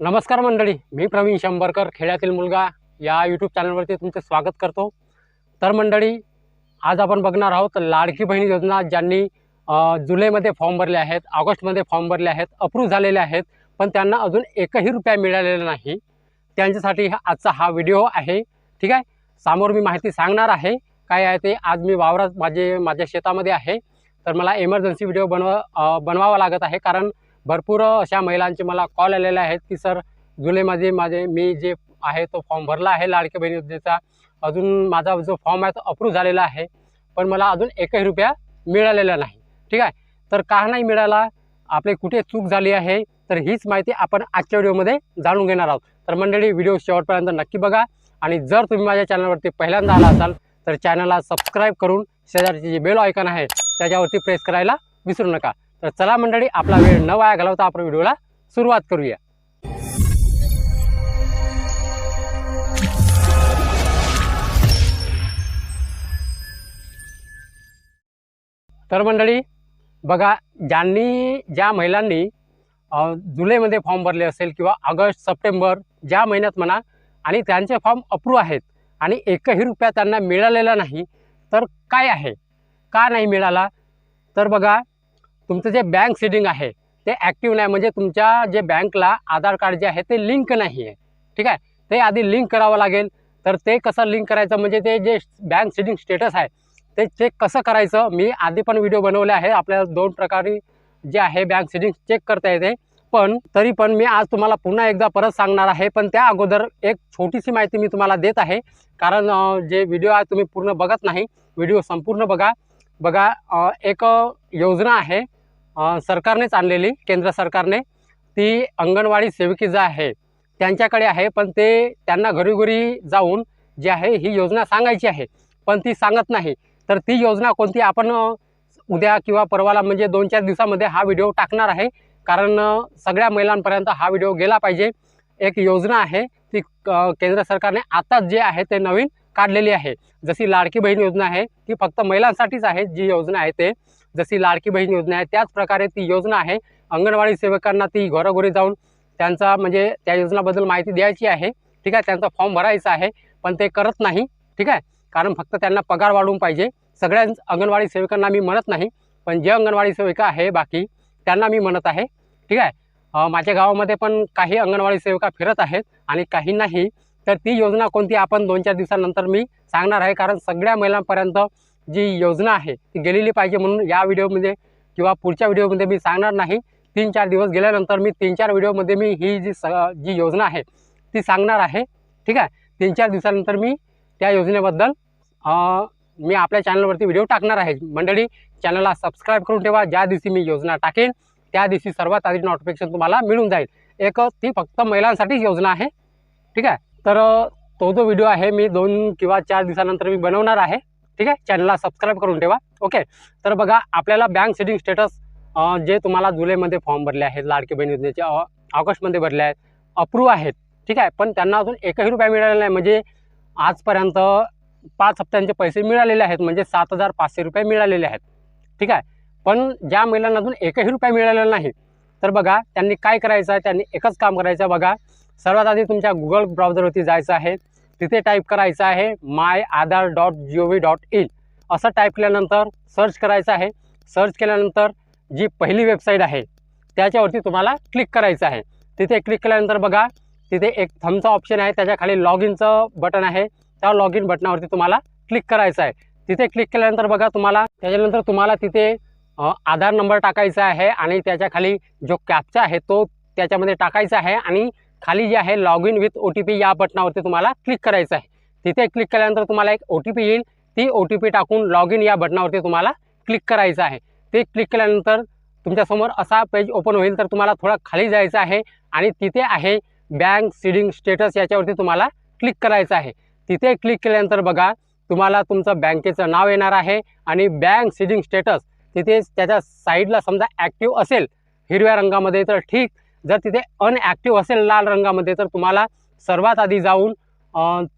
नमस्कार मंडळी मी प्रवीण शंभरकर खेड्यातील मुलगा. या यूट्यूब चॅनलवरती तुमचे स्वागत करतो. तर मंडळी आज आपण बघणार आहोत लाडकी बहीण योजना ज्यांनी जुलैमध्ये फॉर्म भरले आहेत ऑगस्टमध्ये फॉर्म भरले आहेत अप्रूव्ह झालेले आहेत पण त्यांना अजून एकही रुपया मिळालेला नाही. त्यांच्यासाठी हा आजचा हा व्हिडिओ आहे. ठीक आहे? समोर मी माहिती सांगणार आहे. काय आहे ते आज मी वावरात माझे माझ्या शेतामध्ये आहे. तर मला एमर्जन्सी व्हिडिओ बनवा बनवावा लागत आहे. कारण भरपूर अशा महिलांचे मला कॉल आलेले आहेत की सर जुलैमध्ये माझे मी जे आहे तो फॉर्म भरला आहे लाडके बहीण योजनेचा. अजून माझा जो फॉर्म आहे तो अप्रूव्ह झालेला आहे पण मला अजून एकही रुपया मिळालेला नाही. ठीक आहे? तर का नाही मिळाला? आपली कुठे चूक झाली आहे? तर हीच माहिती आपण आजच्या व्हिडिओमध्ये जाणून घेणार आहोत. तर मंडळी व्हिडिओ शेवटपर्यंत नक्की बघा. आणि जर तुम्ही माझ्या चॅनलवरती पहिल्यांदा आला असाल तर चॅनलला सबस्क्राईब करून शेजारचे जे बेल आयकॉन आहे त्याच्यावरती प्रेस करायला विसरू नका. तर चला मंडळी आपला वेळ न वाया घालवता आपण व्हिडिओला सुरुवात करूया. तर मंडळी बघा ज्यांनी ज्या महिलांनी जुलैमध्ये फॉर्म भरले असेल किंवा ऑगस्ट सप्टेंबर ज्या महिन्यात म्हणा आणि त्यांचे फॉर्म अप्रूव्ह आहेत आणि एकही रुपया त्यांना मिळालेला नाही तर काय आहे? का नाही मिळाला? तर बघा तुमचं जे बँक सीडिंग आहे ते ॲक्टिव्ह नाही. म्हणजे तुमच्या जे बँकला आधार कार्ड जे आहे ते लिंक नाही आहे ठीक आहे? ते आधी लिंक करावं लागेल. तर ते कसं लिंक करायचं? म्हणजे ते जे बँक सिडिंग स्टेटस आहे ते चेक कसं करायचं? मी आधी पण व्हिडिओ बनवले आहे. आपल्याला दोन प्रकारे जे आहे बँक सिडिंग चेक करता येते. पण तरी पण मी आज तुम्हाला पुन्हा एकदा परत सांगणार आहे. पण त्या अगोदर एक छोटीशी माहिती मी तुम्हाला देत आहे. कारण जे व्हिडिओ आहे तुम्ही पूर्ण बघत नाही व्हिडिओ संपूर्ण बघा. बघा एक योजना आहे. सरकारनेच आणलेली केंद्र सरकारने. ती अंगणवाडी सेविकी जी आहे त्यांच्याकडे आहे पण ते त्यांना घरोघरी जाऊन जी आहे ही योजना सांगायची आहे. पण ती सांगत नाही. तर ती योजना कोणती आपण उद्या किंवा परवाला म्हणजे दोन चार दिवसामध्ये हा व्हिडिओ टाकणार आहे. कारण सगळ्या महिलांपर्यंत हा व्हिडिओ गेला पाहिजे. एक योजना आहे ती केंद्र सरकारने आताच जे आहे ते नवीन काढलेली आहे. जशी लाडकी बहीण योजना आहे ती फक्त महिलांसाठीच आहे जी योजना आहे ते. जशी लाडकी बहीण योजना आहे त्याच प्रकारे ती योजना आहे. अंगणवाडी सेवकांना ती घरोघरी जाऊन त्यांचा म्हणजे त्या योजनाबद्दल माहिती द्यायची आहे. ठीक आहे त्यांचा फॉर्म भरायचा आहे पण ते करत नाही. ठीक आहे कारण फक्त त्यांना पगार वाढवून पाहिजे. सगळ्या अंगणवाडी सेविकांना मी म्हणत नाही पण जे अंगणवाडी सेविका आहे बाकी त्यांना मी म्हणत आहे. ठीक आहे माझ्या गावामध्ये पण काही अंगणवाडी सेविका फिरत आहेत आणि काही नाही तर ती योजना कोणती आपण दोन चार दिवसानंतर मी सांगणार आहे. कारण सगळ्या महिलांपर्यंत जी योजना आहे ती गेलेली पाहिजे म्हणून या व्हिडिओमध्ये किंवा पुढच्या व्हिडिओमध्ये मी सांगणार नाही. तीन चार दिवस गेल्यानंतर मी तीन चार व्हिडिओमध्ये मी ही जी स जी योजना आहे ती सांगणार आहे. ठीक आहे? तीन चार दिवसानंतर मी त्या योजनेबद्दल मी आपल्या चॅनलवरती व्हिडिओ टाकणार आहे. मंडळी चॅनलला सबस्क्राईब करून ठेवा. ज्या दिवशी मी योजना टाकेन त्या दिवशी सर्वात आधी नोटिफिकेशन तुम्हाला मिळून जाईल. एक ती फक्त महिलांसाठीच योजना आहे. ठीक आहे? तर तो जो व्हिडिओ आहे मी दोन किंवा चार दिवसानंतर मी बनवणार आहे. ठीक आहे? चॅनलला सबस्क्राईब करून ठेवा. ओके तर बघा आपल्याला बँक सेटिंग स्टेटस जे तुम्हाला जुलैमध्ये फॉर्म भरले आहेत लाडकी बहीण योजनेचे ऑगस्टमध्ये भरले आहेत अप्रूव्ह आहेत. ठीक आहे? पण त्यांना अजून एकही रुपया मिळालेला नाही. म्हणजे आजपर्यंत पाच हप्त्यांचे पैसे मिळालेले आहेत. म्हणजे सात हजार पाचशे रुपये मिळालेले आहेत. ठीक आहे? पण ज्या महिलांना अजून एकही रुपया मिळालेला नाही. तर बघा त्यांनी काय करायचं आहे? त्यांनी एकच काम करायचं आहे. बघा सर्वात आधी तुमच्या गुगल ब्राउझरवरती जायचं आहे. तिथे टाईप करायचं आहे my Aadhaar dot G O V dot in असं टाईप केल्यानंतर सर्च करायचं आहे. सर्च केल्यानंतर जी पहिली वेबसाईट आहे त्याच्यावरती तुम्हाला क्लिक करायचं आहे. तिथे क्लिक केल्यानंतर बघा तिथे एक थमचा ऑप्शन आहे. त्याच्याखाली लॉग इनचं बटन आहे. त्या लॉग इन बटनावरती तुम्हाला क्लिक करायचं आहे. तिथे क्लिक केल्यानंतर बघा तुम्हाला त्याच्यानंतर तुम्हाला तिथे आधार नंबर टाकायचा आहे. आणि त्याच्याखाली जो कॅपचा आहे तो त्याच्यामध्ये टाकायचा आहे. आणि खाली जे आहे log in with O T P या बटनावरती तुम्हाला क्लिक करायचं आहे. तिथे क्लिक केल्यानंतर तुम्हाला एक ओ टी पी येईल. ती ओ टी पी टाकून लॉग इन या बटनावरती तुम्हाला क्लिक करायचं आहे. ते क्लिक केल्यानंतर तुमच्यासमोर असा पेज ओपन होईल तर तुम्हाला थोडा खाली जायचं आहे आणि तिथे आहे बँक सीडिंग स्टेटस याच्यावरती तुम्हाला क्लिक करायचं आहे. तिथे क्लिक केल्यानंतर बघा तुम्हाला तुमचं बँकेचं नाव येणार आहे आणि बँक सीडिंग स्टेटस तिथे त्याच्या साईडला समजा ॲक्टिव्ह असेल हिरव्या रंगामध्ये तर ठीक. जर तिथे अनॲक्टिव्ह असेल लाल रंगामध्ये तर तुम्हाला सर्वात आधी जाऊन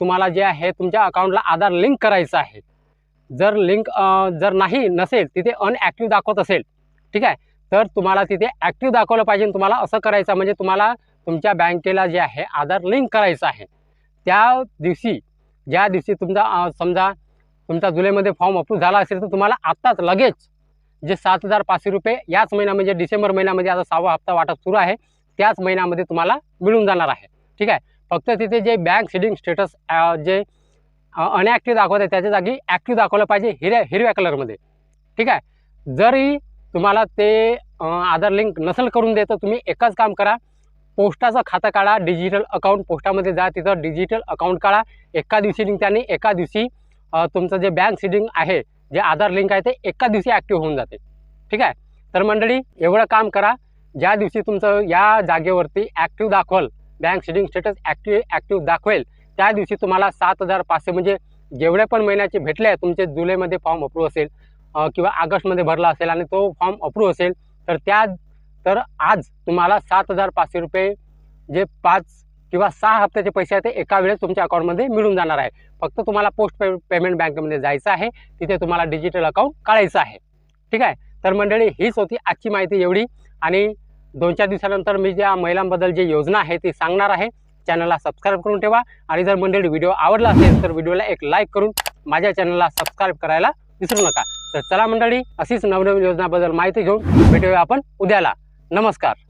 तुम्हाला जे आहे तुमच्या अकाउंटला आधार लिंक करायचं आहे. जर लिंक जर नाही नसेल तिथे अनॲक्टिव्ह दाखवत असेल ठीक आहे तर तुम्हाला तिथे ॲक्टिव्ह दाखवलं पाहिजे तुम्हाला असं करायचं म्हणजे तुम्हाला तुमच्या बँकेला जे आहे आधार लिंक करायचं आहे. त्या दिवशी ज्या दिवशी तुमचा समजा तुमचा जुलैमध्ये फॉर्म अप्रूव्ह झाला असेल तर तुम्हाला आत्ताच लगेच जे सात हजार पाचशे रुपये याच महिना म्हणजे डिसेंबर महिन्यामध्ये आता सहावा हप्ता वाटप सुरू आहे त्याच महिन्यामध्ये तुम्हाला मिळून जाणार आहे. ठीक आहे? फक्त तिथे जे बँक सिडिंग स्टेटस जे अनॲक्टिव्ह दाखवत आहे त्याच्या जागी ॲक्टिव्ह दाखवलं पाहिजे हिरव्या हिरव्या कलरमध्ये ठीक आहे? जरी तुम्हाला ते आधार लिंक नसेल करून देतं तुम्ही एकच काम करा. पोस्टाचं खातं काढा डिजिटल अकाउंट पोस्टामध्ये जा. तिथं डिजिटल अकाउंट काढा. एका दिवशी लिंक त्याने एका दिवशी तुमचं जे बँक सिडिंग आहे जे आधार लिंक आहे ते एका दिवशी ॲक्टिव्ह होऊन जाते. ठीक आहे? तर मंडळी एवढं काम करा. ज्या दिवशी तुमचं या जागेवरती active दाखवल bank seeding status active active दाखवेल त्या दिवशी तुम्हाला सात हजार पाचशे म्हणजे जेवढे पण महिन्याचे भेटले आहे तुमचे जुलैमध्ये फॉर्म अप्रूव्ह असेल किंवा ऑगस्टमध्ये भरला असेल आणि तो फॉर्म अप्रूव्ह असेल तर त्या तर आज तुम्हाला सात हजार पाचशे रुपये जे पाच किंवा सहा हप्त्याचे पैसे आहेत ते एका वेळेस तुमच्या अकाउंटमध्ये मिळून जाणार आहे. फक्त तुम्हाला पोस्ट पे पेमेंट बँकेमध्ये जायचं आहे तिथे तुम्हाला डिजिटल अकाउंट काढायचं आहे. ठीक आहे? तर मंडळी हीच होती आजची माहिती एवढी. आणि दोन चार दिवसानंतर मी ज्या महिलांबद्दल जी योजना आहे ती सांगणार आहे चॅनलला सबस्क्राईब करून ठेवा. आणि जर मंडळी व्हिडिओ आवडला असेल तर व्हिडिओला एक लाईक करून माझ्या चॅनलला सबस्क्राईब करायला विसरू नका. तर चला मंडळी अशीच नवनवीन योजनाबद्दल माहिती घेऊन भेटूया आपण उद्याला. नमस्कार.